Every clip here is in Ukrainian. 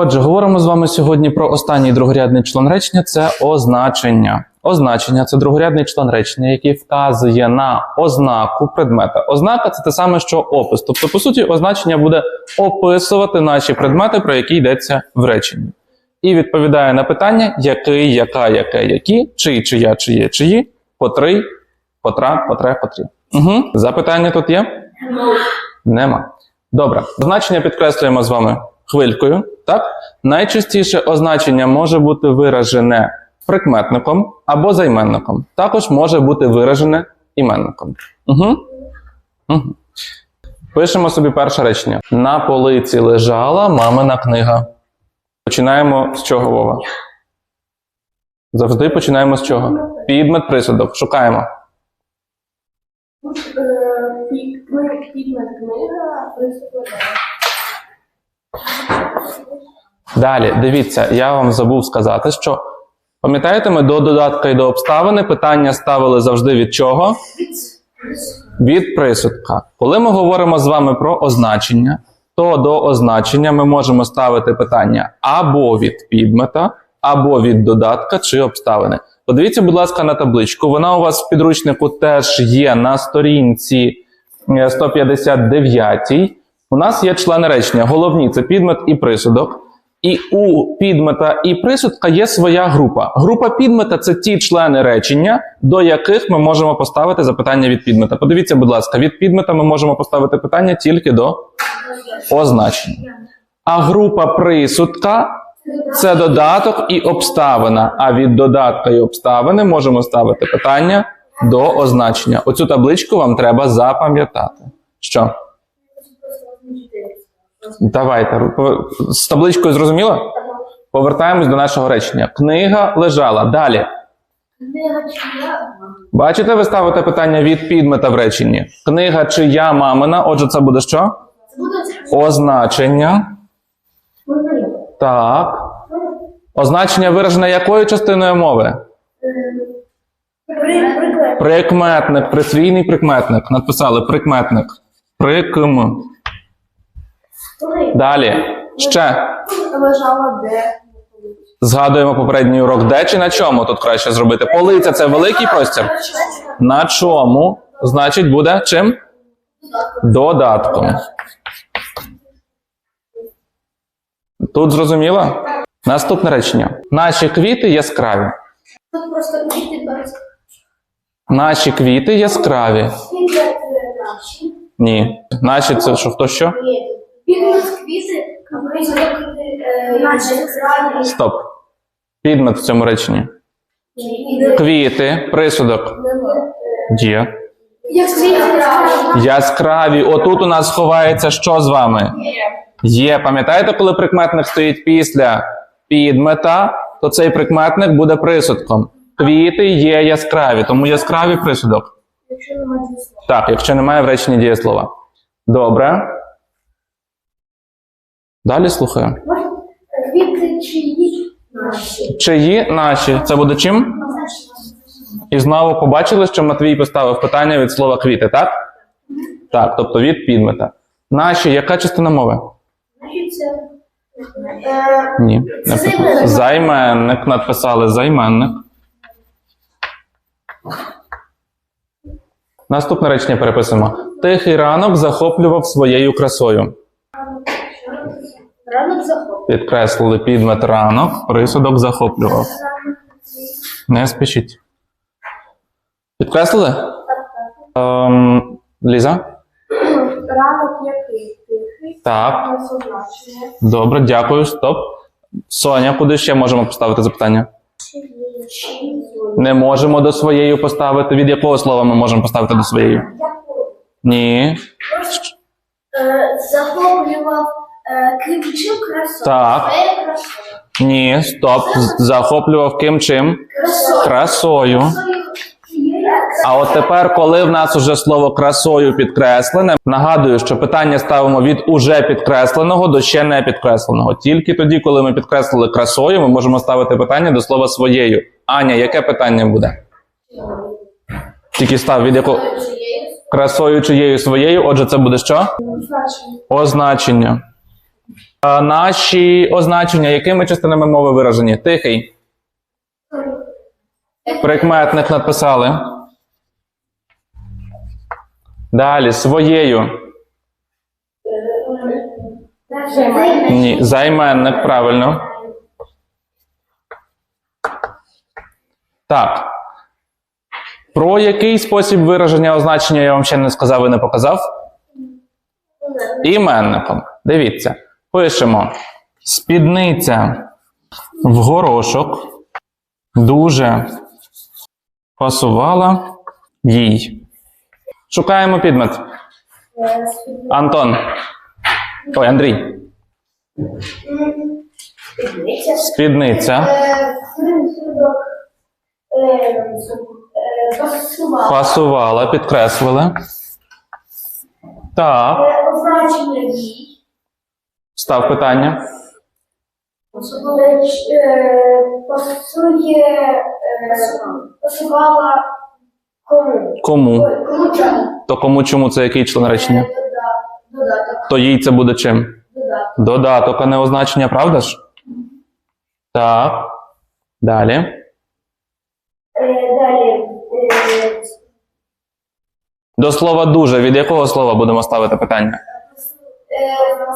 Отже, говоримо з вами сьогодні про останній другорядний член речення це означення. Означення це другорядний член речення, який вказує на ознаку предмета. Ознака це те саме, що опис. Тобто, по суті, означення буде описувати наші предмети, про які йдеться в реченні. І відповідає на питання, який, яка, яке, які, чий, чия, чиє, чиї, потрий, потра, потре, потрі. Угу. Запитання тут є? Нема. Добре. Означення підкреслюємо з вами хвилькою. Так? Найчастіше означення може бути виражене прикметником або займенником. Також може бути виражене іменником. Угу. Угу. Пишемо собі перше речення. На полиці лежала мамина книга. Починаємо з чого, Вова? Завжди починаємо з чого? Підмет присудок. Шукаємо. Підмет книга приступила. Далі, дивіться, я вам забув сказати, що пам'ятаєте, ми до додатка і до обставини питання ставили завжди від чого? Від присудка. Коли ми говоримо з вами про означення, то до означення ми можемо ставити питання або від підмета, або від додатка чи обставини. Подивіться, будь ласка, на табличку. Вона у вас в підручнику теж є на сторінці е, 159. У нас є члени речення. Головні це підмет і присудок. І у підмета і присудка є своя група. Група підмета це ті члени речення, до яких ми можемо поставити запитання від підмета. Подивіться, будь ласка, від підмета ми можемо поставити питання тільки до означення. А група присудка це додаток і обставина. А від додатка і обставини можемо ставити питання до означення. Оцю табличку вам треба запам'ятати. Що? Давайте. З табличкою зрозуміло? Повертаємось до нашого речення. Книга лежала. Далі. Книга чия? Бачите, ви ставите питання від підмета в реченні. Книга чия мамина. Отже, це буде що? Означення. Так. Означення виражене якою частиною мови? Прикметник, присвійний прикметник. Написали прикметник. Прикм. Далі. Ще. Лежала де? Згадуємо попередній урок. Де чи на чому тут краще зробити? Полиця це великий простір. На чому? Значить, буде чим? Додатком. Тут зрозуміло? Наступне речення. Наші квіти яскраві. Тут просто квіти Наші квіти яскраві. Ні. Наші це що хто що? Підмет квіти, а присудок наші крайні. Стоп. Підмет в цьому реченні. Квіти, присудок. Є. Квіти Яскраві. Отут у нас ховається що з вами? Є. Пам'ятаєте, коли прикметник стоїть після підмета, то цей прикметник буде присудком. Квіти є яскраві, тому яскраві присудок. Якщо немає. Так, якщо немає в реченні дієслова. Добре. Далі слухаю. Чиї? Наші. Чиї наші? Це буде чим? І знову побачили, що Матвій поставив питання від слова квіти, так? Так, тобто від підмета. Наші, яка частина мови? Ні. Займенник. Займенник написали займенник. Наступне речення переписуємо. Тихий ранок захоплював своєю красою. Ранок захоп. Підкреслили підмет ранок, присудок захоплював. Не спішіть. Підкреслили? Ем, Ліза? Ранок який? Тихий. Так. Добре, дякую. Стоп. Соня, куди ще можемо поставити запитання? Не можемо до своєї поставити. Від якого слова ми можемо поставити до своєї? Ні. Е, Захоплював ким чим красою. Так. Своєю красою. Ні. Стоп. Захоплював ким чим? Красою. Красою. А от тепер, коли в нас уже слово красою підкреслене, нагадую, що питання ставимо від уже підкресленого до ще не підкресленого. Тільки тоді, коли ми підкреслили красою, ми можемо ставити питання до слова своєю. Аня, яке питання буде? Тільки став від якого красою чиєю своєю. Отже, це буде що? Значення. Означення. Наші означення, якими частинами мови виражені? Тихий. Прикметник надписали. Далі своєю. Ні, займенник, правильно. Так. Про який спосіб вираження означення я вам ще не сказав і не показав? Іменником. Дивіться. Пишемо. Спідниця в горошок дуже пасувала їй. Шукаємо підмет. Антон. Ой, Андрій. Спідниця пасувала, підкреслили. Так. Означення їй. Став питання. Е, Пасує, е, пасувала кому? Кому? Кому чому? То кому чому це який член речення? Е, Додаток. То їй це буде чим? Додаток. Додаток, а не означення, правда ж? Так. Далі. Далі. До слова дуже. Від якого слова будемо ставити питання?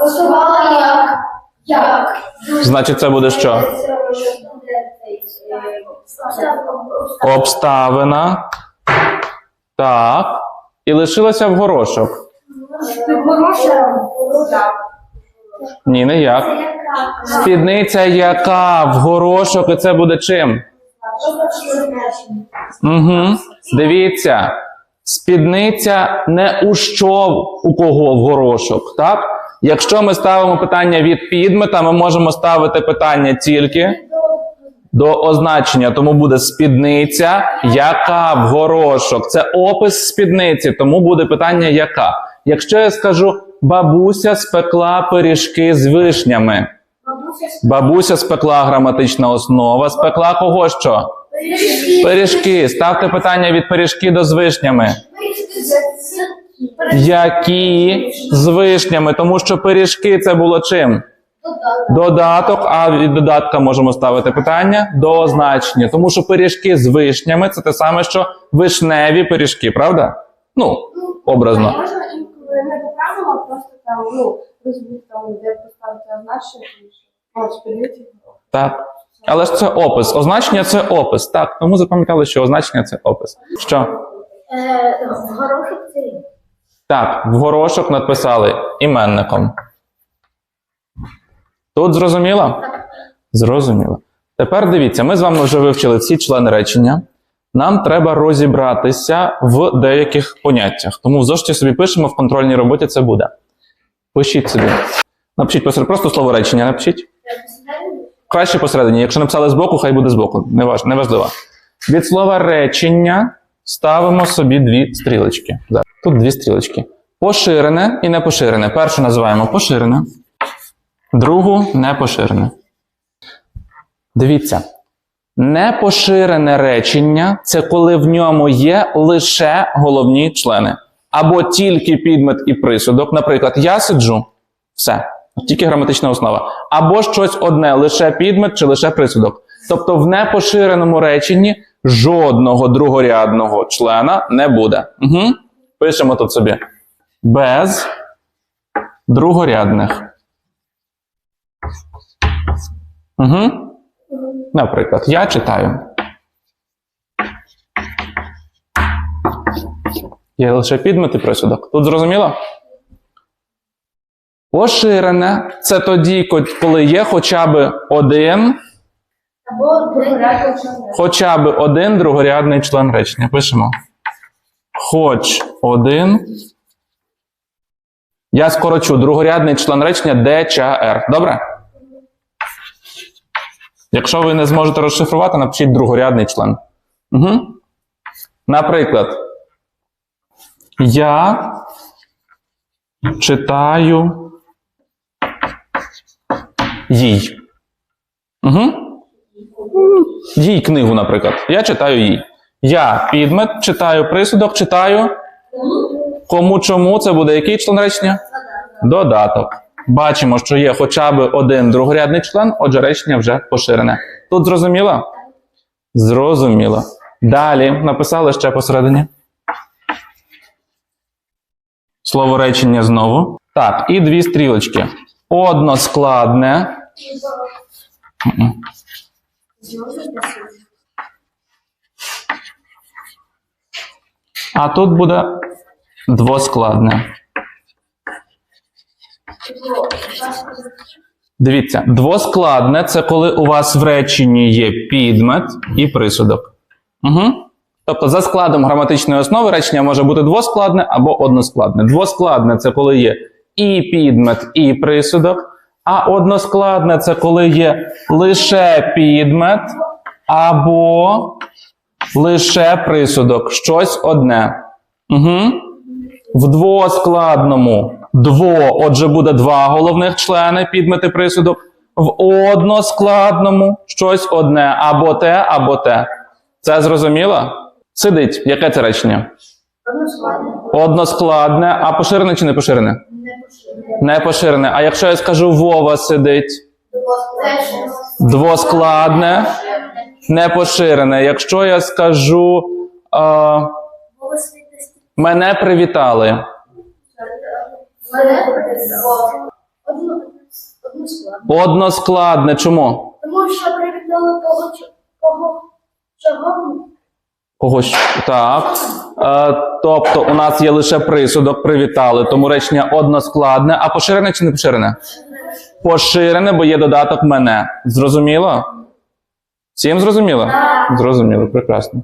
Пасувала як? Як? Значить, це буде що? Обставина. Так. І лишилося в горошок. Ні, не як. Спідниця яка в горошок, і це буде чим? Угу. Дивіться. Спідниця не у що у кого в горошок, так? Якщо ми ставимо питання від підмета, ми можемо ставити питання тільки до означення, тому буде спідниця, яка в горошок. Це опис спідниці, тому буде питання яка. Якщо я скажу бабуся спекла пиріжки з вишнями. Бабуся спекла граматична основа, спекла кого що? Пиріжки. Ставте питання від пиріжки до з вишнями. Які з вишнями, тому що пиріжки це було чим? Додаток, а від додатка можемо ставити питання до означення. Тому що пиріжки з вишнями це те саме, що вишневі пиріжки, правда? Ну, образно. Можна інколи не по правилам, а просто там, ну, розбити там, де поставити означення, тому що ну. Так. Але ж це опис. Означення це опис. Так, тому запам'ятали, що означення це опис. Що? Е, Горошок це Так, в горошок надписали іменником. Тут зрозуміло? Зрозуміло. Тепер дивіться, ми з вами вже вивчили всі члени речення. Нам треба розібратися в деяких поняттях. Тому в зошиті собі пишемо, в контрольній роботі це буде. Пишіть собі. Напишіть просто слово речення напишіть. Краще посередині. Якщо написали збоку, хай буде збоку. Неважливо. Від слова речення ставимо собі дві стрілочки. Тут дві стрілочки. Поширене і непоширене. Першу називаємо поширене, другу непоширене. Дивіться. Непоширене речення це коли в ньому є лише головні члени. Або тільки підмет і присудок. Наприклад, я сиджу, все, тільки граматична основа. Або щось одне, лише підмет чи лише присудок. Тобто в непоширеному реченні жодного другорядного члена не буде. Угу. Пишемо тут собі. Без другорядних. Угу. Наприклад, я читаю. Є лише підмет і присудок. Тут зрозуміло? Поширене це тоді, коли є хоча б один, або другорядний член. хоча б один другорядний член речення. Пишемо. Хоч один. Я скорочу другорядний член речення Д, Ч, Р. Добре? Якщо ви не зможете розшифрувати, напишіть другорядний член. Угу. Наприклад, я читаю їй. Угу. Їй книгу, наприклад. Я читаю їй. Я підмет, читаю присудок, читаю. Кому чому це буде який член речення? Додаток. Бачимо, що є хоча б один другорядний член, отже, речення вже поширене. Тут зрозуміло? Зрозуміло. Далі написали ще посередині. Слово речення знову. Так, і дві стрілочки. Односкладне. А тут буде двоскладне. Дивіться, двоскладне це коли у вас в реченні є підмет і присудок. Угу. Тобто, за складом граматичної основи речення може бути двоскладне або односкладне. Двоскладне це коли є і підмет, і присудок. А односкладне це коли є лише підмет або лише присудок. Щось одне. Угу. В двоскладному дво, отже, буде два головних члени, підмет і присудок. В односкладному щось одне, або те, або те. Це зрозуміло? Сидить. Яке це речення? Односкладне, а поширене чи не поширене? Не поширене. А якщо я скажу Вова сидить? Двоскладне, не поширене. Якщо я скажу е, мене привітали. Односкладне. Чому? Тому що привітали кого, чого Когось так. Е, тобто у нас є лише присудок, привітали, тому речення односкладне, а поширене чи не поширене? Поширене, бо є додаток мене. Зрозуміло? Всім зрозуміло? Зрозуміло, прекрасно.